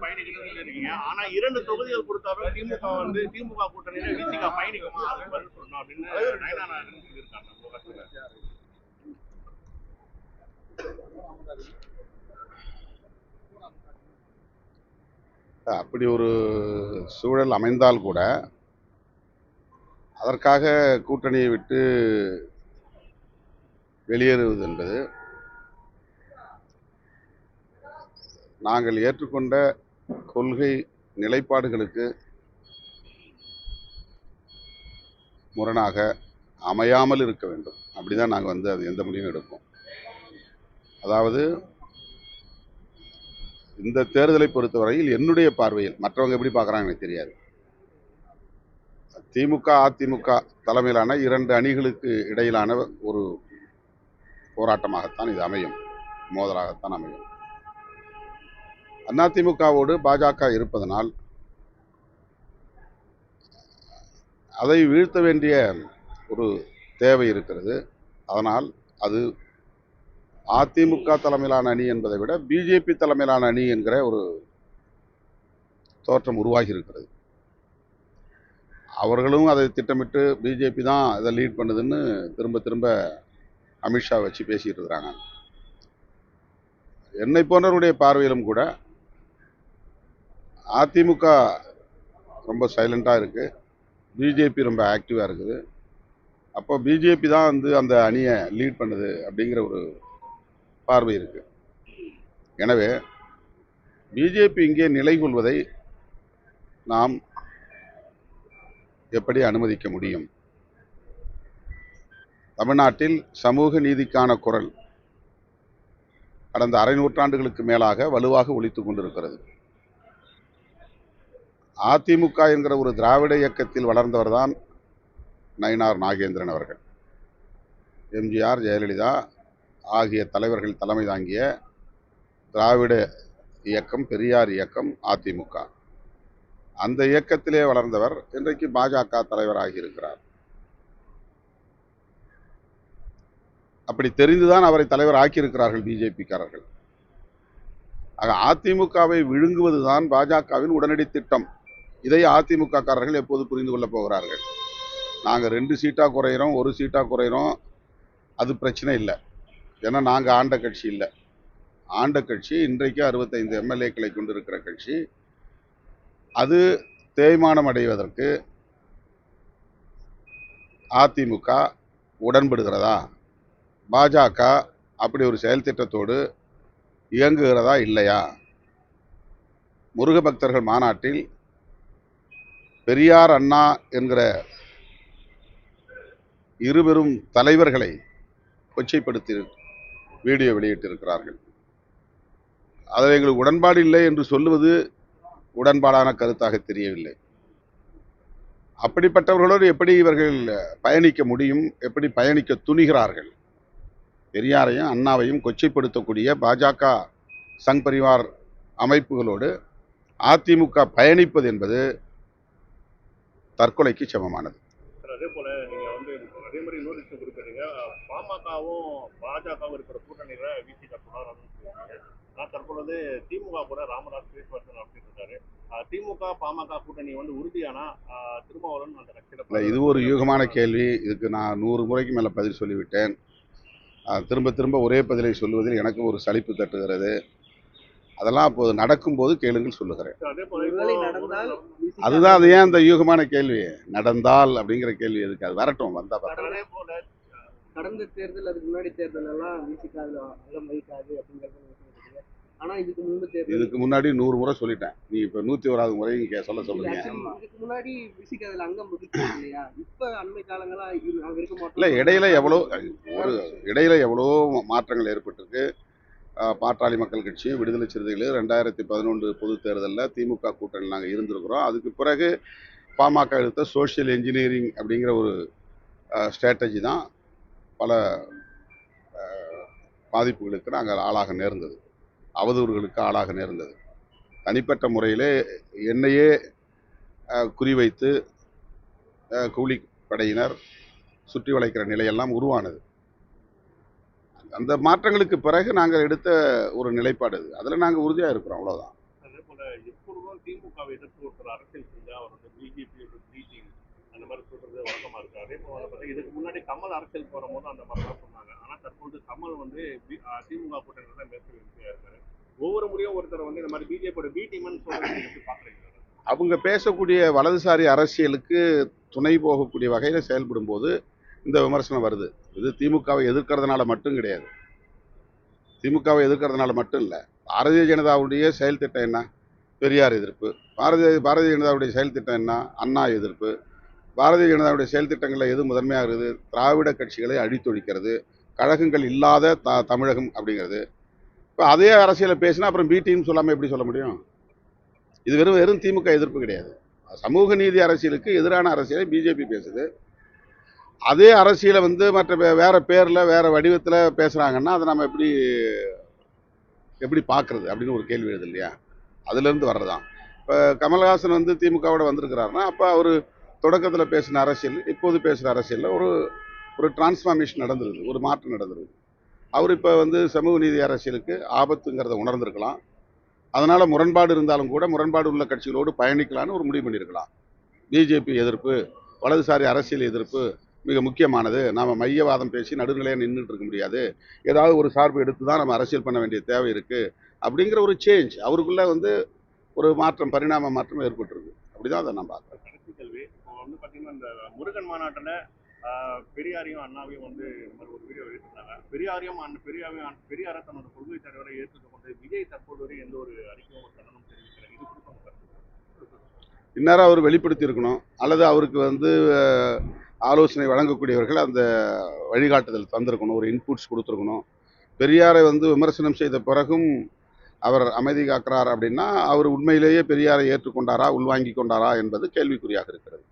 பயணிக்கணும்னு இருக்கீங்க ஆனா இரண்டு தொகுதிகள் கொடுத்தாலும் திமுக வந்து திமுக கூட்டணியில பயணிக்குமா? அதுக்கு சொல்லணும் அப்படின்னு சொல்லியிருக்காங்க அப்படி ஒரு சூழல் அமைந்தால் கூட அதற்காக கூட்டணியை விட்டு வெளியேறுவது என்பது நாங்கள் ஏற்றுக்கொண்ட கொள்கை நிலைப்பாடுகளுக்கு முரணாக அமையாமல் இருக்க வேண்டும். அப்படி தான் நாங்கள் வந்து அது எந்த முடிவும் எடுப்போம். அதாவது இந்த தேர்தலை பொறுத்தவரையில் என்னுடைய பார்வையில் மற்றவங்க எப்படி பார்க்குறாங்க எனக்கு தெரியாது. திமுக அதிமுக தலைமையிலான இரண்டு அணிகளுக்கு இடையிலான ஒரு போராட்டமாகத்தான் இது அமையும். மோதலாகத்தான் அமையும். அதிமுகவோடு பாஜக இருப்பதனால் அதை வீழ்த்த வேண்டிய ஒரு தேவை இருக்கிறது. அதனால் அது அதிமுக தலைமையிலான அணி என்பதை விட பிஜேபி தலைமையிலான அணி என்கிற ஒரு தோற்றம் உருவாகி இருக்கிறது அவர்களும் அதை திட்டமிட்டு பிஜேபி தான் இதை லீட் பண்ணுதுன்னு திரும்ப திரும்ப அமித்ஷா வச்சு பேசிகிட்டு இருக்கிறாங்க. என்னை போன்றவருடைய பார்வையிலும் கூட அதிமுக ரொம்ப சைலண்ட்டாக இருக்குது பிஜேபி ரொம்ப ஆக்டிவாக இருக்குது. அப்போ பிஜேபி தான் வந்து அந்த அணியை லீட் பண்ணுது அப்படிங்கிற ஒரு பார்வை இருக்குது எனவே பிஜேபி இங்கே நிலை கொள்வதை நாம் எப்படி அனுமதிக்க முடியும்? தமிழ்நாட்டில் சமூக நீதிக்கான குரல் கடந்த அரை நூற்றாண்டுகளுக்கு மேலாக வலுவாக ஒழித்து கொண்டிருக்கிறது. அதிமுக என்கிற ஒரு திராவிட இயக்கத்தில் வளர்ந்தவர் தான் நயினார் நாகேந்திரன் அவர்கள். எம்ஜிஆர் ஜெயலலிதா ஆகிய தலைவர்கள் தலைமை தாங்கிய திராவிட இயக்கம் பெரியார் இயக்கம் அதிமுக. அந்த இயக்கத்திலே வளர்ந்தவர் இன்றைக்கு பாஜக தலைவராகி இருக்கிறார் அப்படி தெரிந்துதான் அவரை தலைவர் ஆக்கியிருக்கிறார்கள் பிஜேபிக்காரர்கள். ஆக அதிமுகவை விழுங்குவதுதான் பாஜகவின் உடனடி திட்டம். இதை அதிமுக காரர்கள் எப்போது புரிந்து கொள்ளப் போகிறார்கள்? நாங்கள் ரெண்டு சீட்டாக குறையிறோம் ஒரு சீட்டாக குறையிறோம் அது பிரச்சனை இல்லை. ஏன்னா நாங்கள் ஆண்ட கட்சி இல்லை. ஆண்ட கட்சி இன்றைக்கு அறுபத்தைந்து எம்எல்ஏக்களை கொண்டிருக்கிற கட்சி. அது தேய்மானம் அடைவதற்கு அதிமுக உடன்படுகிறதா? பாஜக அப்படி ஒரு செயல் திட்டத்தோடு இயங்குகிறதா இல்லையா? முருக பக்தர்கள் மாநாட்டில் பெரியார் அண்ணா என்கிற இருபெரும் தலைவர்களை கொச்சைப்படுத்தி வீடியோ வெளியிட்டிருக்கிறார்கள். அதில் எங்களுக்கு உடன்பாடு இல்லை என்று சொல்லுவது உடன்பாடான கருத்தாக தெரியவில்லை. அப்படிப்பட்டவர்களோடு எப்படி இவர்கள் பயணிக்க முடியும் எப்படி பயணிக்க துணிகிறார்கள்? பெரியாரையும் அண்ணாவையும் கொச்சைப்படுத்தக்கூடிய பாஜக சங் பரிவார் அமைப்புகளோடு அதிமுக பயணிப்பது என்பது தற்கொலைக்கு சமமானது. அதே போல நீங்க வந்து அதே மாதிரி இன்னொரு விஷயம் குறிப்பிட்டீங்க பாமகவும் பாஜகவும் இருக்கிற கூட்டணியில விசிக தொடரணும்னு ஆனா தற்பொழுது திமுக கூட ராமதாஸ் நடத்திட்டு இருக்காரு திமுக பாமக கூட்டணி வந்து உறுதியானா திருமாவளவன் அந்த கட்சியில இது ஒரு யூகமான கேள்வி. இதுக்கு நான் நூறு முறைக்கு மேலே பதில் சொல்லிவிட்டேன். திரும்ப திரும்ப ஒரே பதிலை சொல்லுவதில் எனக்கு ஒரு சலிப்பு தட்டுகிறது. அதெல்லாம் அப்போது நடக்கும்போது கேளுங்கள் சொல்லுகிறேன். அதுதான் அது ஏன் அந்த யூகமான கேள்வி? நடந்தால் அப்படிங்கிற கேள்வி எதுக்கு? அது வரட்டும் வந்தா பார்த்தா கடந்த தேர்தல் அதுக்கு முன்னாடி தேர்தல் எல்லாம் விசிக அதுல அங்கம் வகிக்காது அப்படிங்கறது நீங்க சொல்லிருக்கீங்க ஆனா இதுக்கு முன்பு தேர்தல் இதுக்கு முன்னாடி நூறு முறை சொல்லிட்டேன். நீ இப்போ நூற்றி ஓராவது முறை இங்கே சொல்ல சொல்லுங்க. இதுக்கு முன்னாடி விசிக அதுல அங்கம் வகிச்சது இல்லையா? இப்ப அண்மை காலங்களா இது நாங்க இருக்க மாட்டோம். இல்லை இடையில எவ்வளோ ஒரு இடையில எவ்வளோ மாற்றங்கள் ஏற்பட்டிருக்கு? பாட்டாளி மக்கள் கட்சியும் விடுதலை சிறுத்தைகளும் ரெண்டாயிரத்தி பதினொன்று பொது தேர்தலில் திமுக கூட்டணி நாங்கள் இருந்திருக்கிறோம். அதுக்கு பிறகு பாமக எடுத்த சோஷியல் இன்ஜினியரிங் அப்படிங்கிற ஒரு ஸ்ட்ராட்டஜி தான் பல பாதிப்புகளுக்கு நாங்கள் ஆளாக நேர்ந்தது. அவதூறுகளுக்கு ஆளாக நேர்ந்தது. தனிப்பட்ட முறையிலே என்னையே குறிவைத்து கூலிப்படையினர் சுற்றி வளைக்கிற நிலையெல்லாம் உருவானது. அந்த மாற்றங்களுக்கு பிறகு நாங்கள் எடுத்த ஒரு நிலைப்பாடு அது. அதில் நாங்கள் உறுதியாக இருக்கிறோம் அவ்வளோதான் அதே போல கூட எப்பொழுதும் திமுகவை எதிர்த்து ஒருத்தர் அரசியல் செஞ்சா அவர் வந்து பிஜேபியோட ப்ளீச்சிங் அந்த மாதிரி சொல்றது வழக்கமா இருக்கு. அதே போல பார்த்தா இதுக்கு முன்னாடி கமல் அரசியல் போகும்போது அந்த மாதிரி தான் சொன்னாங்க. ஆனா தற்போது கமல் வந்து திமுக கூட்டணியில் தான் மேற்கு இருக்காரு. ஒவ்வொரு முறையும் ஒருத்தர் வந்து இந்த மாதிரி பிஜேபியோட பி டீம்னு சொல்றது எப்படி பாக்குறீங்க அவங்க பேசக்கூடிய வலதுசாரி அரசியலுக்கு துணை போகக்கூடிய வகையில் செயல்படும் போது இந்த விமர்சனம் வருது. இது திமுகவை எதிர்க்கிறதுனால மட்டும் கிடையாது. திமுகவை எதிர்க்கிறதுனால மட்டும் இல்லை. பாரதிய ஜனதாவுடைய செயல் திட்டம் என்ன? பெரியார் எதிர்ப்பு. பாரதிய பாரதிய ஜனதாவுடைய செயல் திட்டம் என்ன? அண்ணா எதிர்ப்பு. பாரதிய ஜனதாவுடைய செயல் திட்டங்களில் எது முதன்மையாக இருக்குது? திராவிட கட்சிகளை அழித்தொழிக்கிறது கழகங்கள் இல்லாத த தமிழகம் அப்படிங்கிறது. இப்போ அதே அரசியலை பேசினா அப்புறம் பிடின்னு சொல்லாமல் எப்படி சொல்ல முடியும்? இது வெறும் வெறும் திமுக எதிர்ப்பு கிடையாது. சமூக நீதி அரசியலுக்கு எதிரான அரசியலை பிஜேபி பேசுது. அதே அரசியலை வந்து மற்ற வே- வேற பேர்ல வேற வடிவத்துல பேசுறாங்கன்னா அதை நம்ம எப்படி எப்படி பார்க்குறது அப்படின்னு ஒரு கேள்வி எழுது இல்லையா? அதுல இருந்து வர்றதான் இப்போ கமல்ஹாசன் வந்து திமுகவோட வந்திருக்கிறாருன்னா அப்போ அவர் தொடக்கத்தில் பேசின அரசியல் இப்போது பேசுகிற அரசியலில் ஒரு ஒரு டிரான்ஸ்ஃபார்மேஷன் நடந்துருது ஒரு மாற்றம் நடந்துருது. அவர் இப்போ வந்து சமூக நீதி அரசியலுக்கு ஆபத்துங்கிறத உணர்ந்திருக்கலாம். அதனால் முரண்பாடு இருந்தாலும் கூட முரண்பாடு உள்ள கட்சிகளோடு பயணிக்கலாம்னு ஒரு முடிவு பண்ணியிருக்கலாம். பிஜேபி எதிர்ப்பு வலதுசாரி அரசியல் எதிர்ப்பு மிக முக்கியமானது. நாம மையவாதம் பேசி நடுநிலையாக நின்றுட்டு இருக்க முடியாது. ஏதாவது ஒரு சார்பு எடுத்து தான் நம்ம அரசியல் பண்ண வேண்டிய தேவை இருக்கு. அப்படிங்கிற ஒரு சேஞ்ச் அவருக்குள்ள வந்து ஒரு மாற்றம் பரிணாம மாற்றம் ஏற்பட்டிருக்கு. அப்படிதான் அதை நான் பார்க்குறேன். கடைசி கேள்வி. இப்போ வந்து பாத்தீங்கன்னா இந்த முருகன் மாநாட்டுல பெரியாரையும் அண்ணாவையும் வந்து இந்த மாதிரி ஒரு வீடியோ எடுத்திருந்தாங்க. பெரியாரையும் அண்ணன் பெரியாரையும் பெரியாரை தன்னோட கொள்கை தலைவரை ஏற்றுக் கொண்டு விஜய் தற்போது வரை எந்த ஒரு அறிக்கையும் ஒரு கண்டனம் தெரிவிக்கிறார் இது கருத்து? இந்நேரம் அவர் வெளிப்படுத்தி இருக்கணும். அல்லது அவருக்கு வந்து ஆலோசனை வழங்கக்கூடியவர்கள் அந்த வழிகாட்டுதல் தந்திருக்கணும் ஒரு இன்புட்ஸ் கொடுத்துருக்கணும். பெரியாரை வந்து விமர்சனம் செய்த பிறகும் அவர் அமைதி காக்கிறார் அப்படின்னா அவர் உண்மையிலேயே பெரியாரை ஏற்றுக்கொண்டாரா உள்வாங்கி கொண்டாரா என்பது கேள்விக்குறியாக இருக்கிறது.